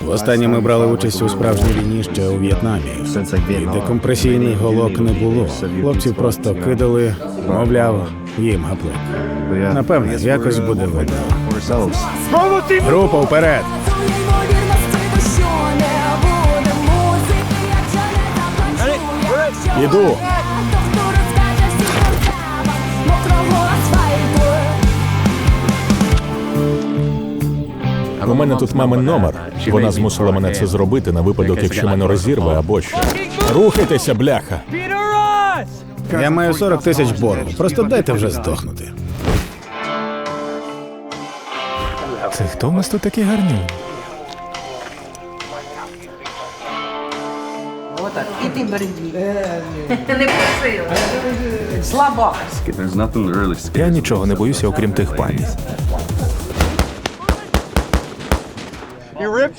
Востаннє ми брали участь у справжній війні ще у В'єтнамі. І декомпресійних голок не було. Хлопців просто кидали, мовляв, їм гаплик. Напевне, якось буде видно. Група вперед! Цю У мене тут мамин номер. Вона змусила мене це зробити на випадок, якщо мене розірве або що. Рухайтеся, бляха! Я маю 40 тисяч боргу. Просто дайте вже здохнути. Це хто в нас тут такий гарний? Отак. І ти берді. Не просила. Слабак. Я нічого не боюся, окрім тих пані.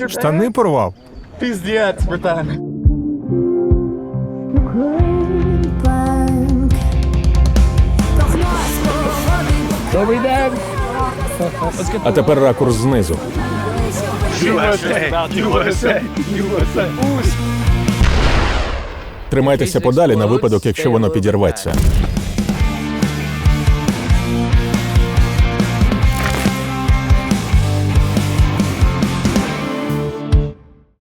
Штани порвав. А тепер ракурс знизу. Тримайтеся подалі на випадок, якщо воно підірветься.